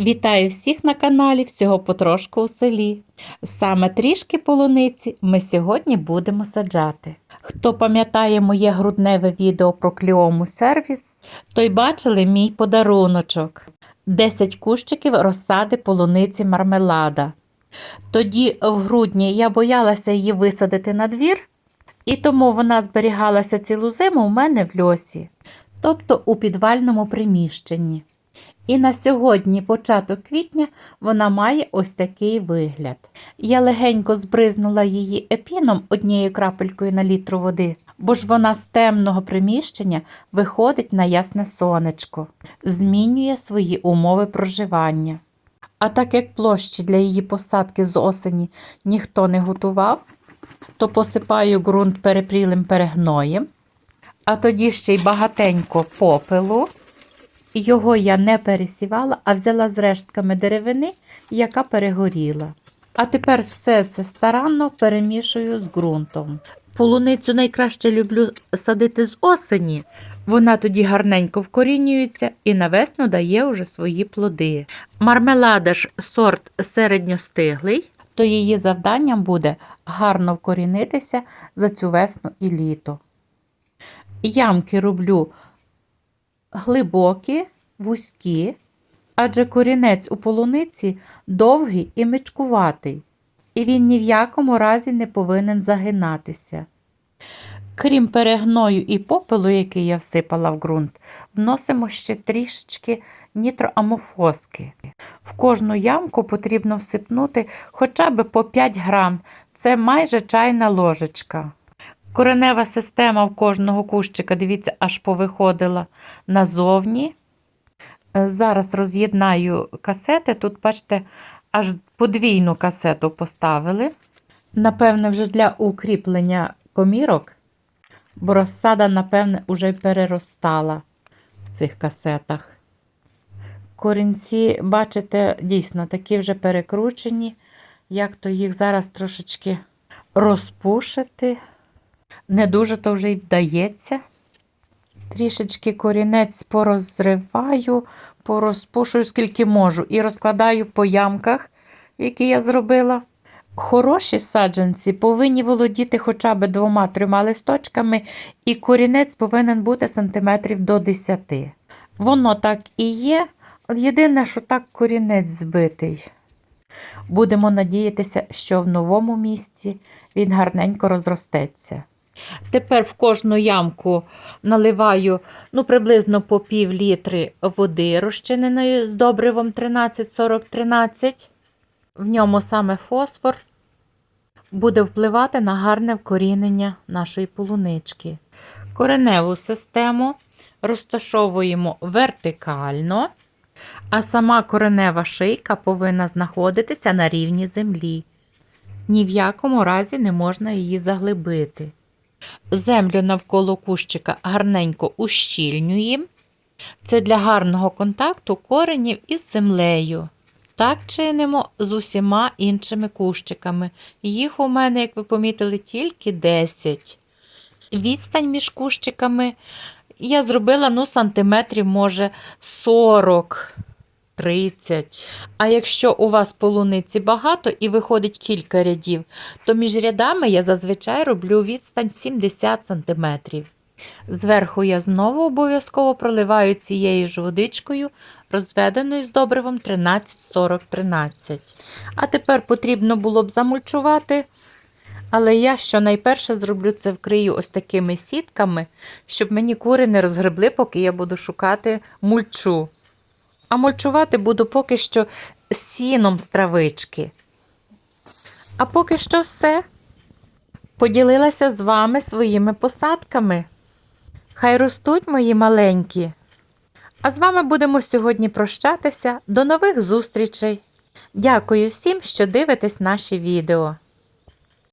Вітаю всіх на каналі Всього потрошку у селі. Саме трішки полуниці ми сьогодні будемо саджати. Хто пам'ятає моє грудневе відео про кліому сервіс, той бачили мій подаруночок. 10 кущиків розсади полуниці мармелада. Тоді в грудні я боялася її висадити на двір, і тому вона зберігалася цілу зиму у мене в льосі, тобто у підвальному приміщенні. І на сьогодні, початок квітня, вона має ось такий вигляд. Я легенько збризнула її епіном однією крапелькою на літру води, бо ж вона з темного приміщення виходить на ясне сонечко, змінює свої умови проживання. А так як площі для її посадки з осені ніхто не готував, то посипаю ґрунт перепрілим перегноєм, а тоді ще й багатенько попелу. Його я не пересівала, а взяла з рештками деревини, яка перегоріла. А тепер все це старанно перемішую з ґрунтом. Полуницю найкраще люблю садити з осені. Вона тоді гарненько вкорінюється і на весну дає уже свої плоди. Мармелада ж сорт середньостиглий, то її завданням буде гарно вкорінитися за цю весну і літо. Ямки роблю глибокі, вузькі, адже корінець у полуниці довгий і мичкуватий, і він ні в якому разі не повинен загинатися. Крім перегною і попелу, який я всипала в ґрунт, вносимо ще трішечки нітроамофоски. В кожну ямку потрібно всипнути хоча б по 5 грам, це майже чайна ложечка. Коренева система в кожного кущика, дивіться, аж повиходила назовні. Е, Зараз роз'єднаю касети. Тут, бачите, аж подвійну касету поставили. Напевне, вже для укріплення комірок, бо розсада, напевне, вже переростала в цих касетах. Корінці, бачите, дійсно такі вже перекручені, як то їх зараз трошечки розпушити. Не дуже то вже й вдається. Трішечки корінець порозриваю, порозпушую, скільки можу, і розкладаю по ямках, які я зробила. Хороші саджанці повинні володіти хоча б двома-трьома листочками, і корінець повинен бути сантиметрів до 10. Воно так і є. Єдине, що так корінець збитий. Будемо надіятися, що в новому місці він гарненько розростеться. Тепер в кожну ямку наливаю ну, приблизно по пів літри води, розчиненої з добривом 13-40-13. В ньому саме фосфор буде впливати на гарне вкорінення нашої полунички. Кореневу систему розташовуємо вертикально, а сама коренева шийка повинна знаходитися на рівні землі. Ні в якому разі не можна її заглибити. Землю навколо кущика гарненько ущільнюємо. Це для гарного контакту коренів із землею. Так чинимо з усіма іншими кущиками. Їх у мене, як ви помітили, тільки 10. Відстань між кущиками я зробила ну, сантиметрів, може, 40. 30. А якщо у вас полуниці багато і виходить кілька рядів, то між рядами я зазвичай роблю відстань 70 см. Зверху я знову обов'язково проливаю цією ж водичкою, розведеною з добривом 13-40-13. А тепер потрібно було б замульчувати. Але я щонайперше зроблю це вкрию ось такими сітками, щоб мені кури не розгребли, поки я буду шукати мульчу. А мульчувати буду поки що сіном з травички. А поки що все. Поділилася з вами своїми посадками. Хай ростуть мої маленькі. А з вами будемо сьогодні прощатися. До нових зустрічей. Дякую всім, що дивитесь наші відео.